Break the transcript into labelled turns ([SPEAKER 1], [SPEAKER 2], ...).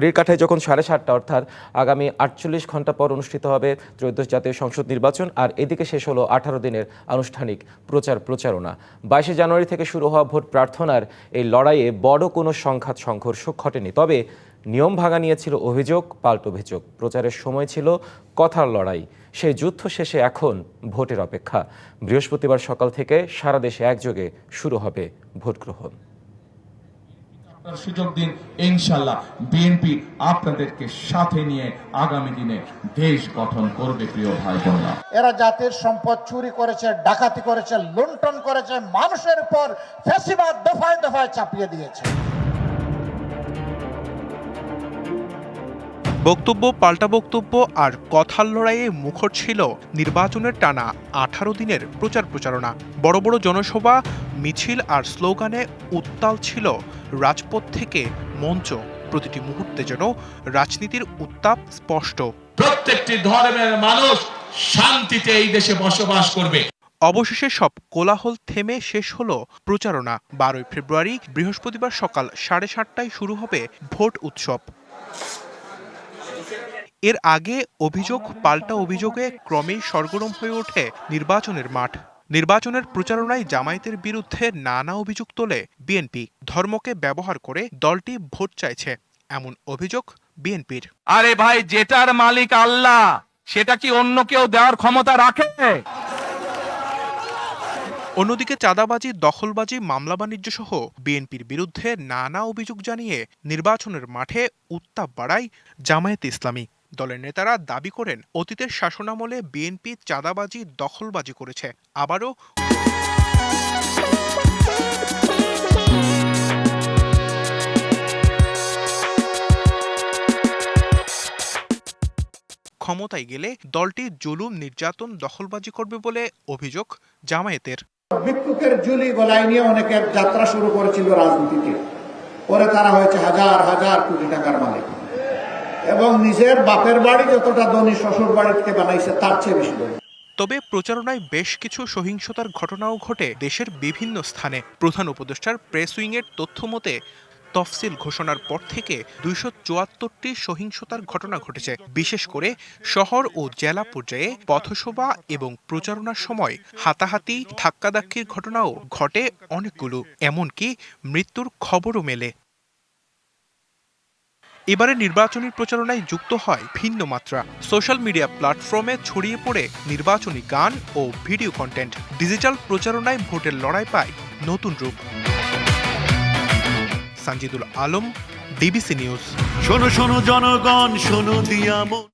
[SPEAKER 1] ঘড়ির কাঠায় যখন সাড়ে সাতটা, অর্থাৎ আগামী আটচল্লিশ ঘণ্টা পর অনুষ্ঠিত হবে ত্রয়োদশ জাতীয় সংসদ নির্বাচন, আর এদিকে শেষ হলো আঠারো দিনের আনুষ্ঠানিক প্রচার প্রচারণা। বাইশে জানুয়ারি থেকে শুরু হওয়া ভোট প্রার্থনার এই লড়াইয়ে বড় কোনো সংঘাত সংঘর্ষ ঘটেনি। তবে নিয়ম ভাঙা নিয়েছিল অভিযোগ, পাল্ট অভিযোগ। প্রচারের সময় ছিল কথার লড়াই। সেই যুদ্ধ শেষে এখন ভোটের অপেক্ষা। বৃহস্পতিবার সকাল থেকে সারা দেশে একযোগে শুরু হবে ভোট গ্রহণ
[SPEAKER 2] সুযোগ দিন ইনশাল্লাহ বিএনপি আপনাদেরকে সাথে নিয়ে আগামী দিনে দেশ গঠন করবে প্রিয় ভাই বোনরা
[SPEAKER 3] এরা জাতির সম্পদ চুরি করেছে ডাকাতি করেছে লুণ্ঠন করেছে মানুষের উপর ফেসিবাদ দফায় দফায় চাপিয়ে দিয়েছে।
[SPEAKER 4] বক্তব্য পাল্টা বক্তব্য আর কথার লড়াইয়ে মুখর ছিল নির্বাচনের টানা আঠারো দিনের প্রচার প্রচারণা বড় বড় জনসভা মিছিল আর স্লোগানে উত্তাল ছিল রাজপথ থেকে মঞ্চ। প্রতিটি মুহূর্তে যেন রাজনীতির উত্তাপ স্পষ্ট।
[SPEAKER 2] প্রত্যেকটি ধর্মের মানুষ শান্তিতে এই দেশে বসবাস করবে।
[SPEAKER 4] অবশেষে সব কোলাহল থেমে শেষ হলো প্রচারণা। বারোই ফেব্রুয়ারি বৃহস্পতিবার সকাল সাড়ে সাতটায় শুরু হবে ভোট উৎসব। এর আগে অভিযোগ পাল্টা অভিযোগে ক্রমেই সরগরম হয়ে ওঠে নির্বাচনের মাঠ। নির্বাচনের প্রচারণায় জামায়াতের বিরুদ্ধে নানা অভিযোগ তোলে বিএনপি। ধর্মকে ব্যবহার করে দলটি ভোট চাইছে এমন অভিযোগ বিএনপির।
[SPEAKER 5] আরে ভাই যেটার মালিক আল্লাহ সেটা কি অন্য কেউ দেওয়ার ক্ষমতা রাখে?
[SPEAKER 4] অন্যদিকে চাঁদাবাজি দখলবাজি মামলা বাণিজ্য সহ বিএনপির বিরুদ্ধে নানা অভিযোগ জানিয়ে নির্বাচনের মাঠে উত্তাপ বাড়ায় জামায়াত ইসলামী। দলের নেতারা দাবি করেন, অতীতের শাসনামলে বিএনপি চাঁদাবাজি, দখলবাজি করেছে। আবারও ক্ষমতায় গেলে দলটি জুলুম, নির্যাতন, দখলবাজি করবে বলে অভিযোগ জামায়াতের।
[SPEAKER 3] ভিক্ষুকের জুলি গলায় নিয়ে অনেকের যাত্রা শুরু করেছিল রাজনীতিতে। পরে তারা হয়েছে হাজার হাজার কোটি টাকার মালিক। এবং নিজের বাপের বাড়ি যতটা ধনী শ্বশুর বাড়ি থেকে বানাইছে, তার চেয়ে বেশি ধনী।
[SPEAKER 4] তবে প্রচারণায় বেশ কিছু সহিংসতার ঘটনাও ঘটে দেশের বিভিন্ন স্থানে। প্রধান উপদেষ্টার প্রেস উইংয়ের তথ্য মতে, তফসিল ঘোষণার পর থেকে দুইশো চুয়াত্তরটি সহিংসতার ঘটনা ঘটেছে। বিশেষ করে শহর ও জেলা পর্যায়ে পথসভা এবং প্রচারণার সময় হাতাহাতি, ধাক্কাধাক্কির ঘটনাও ঘটে অনেকগুলো। এমনকি মৃত্যুর খবরও মেলে। এবারে নির্বাচনী প্রচারণায় যুক্ত হয় ভিন্ন মাত্রা। সোশ্যাল মিডিয়া প্ল্যাটফর্মে ছড়িয়ে পড়ে নির্বাচনী গান ও ভিডিও কন্টেন্ট। ডিজিটাল প্রচারণায় ভোটের লড়াই পায় নতুন রূপ। Sanjidul Alam, DBC news.
[SPEAKER 6] শোনো শোনো জনগণ, শোনো দিয়া মন।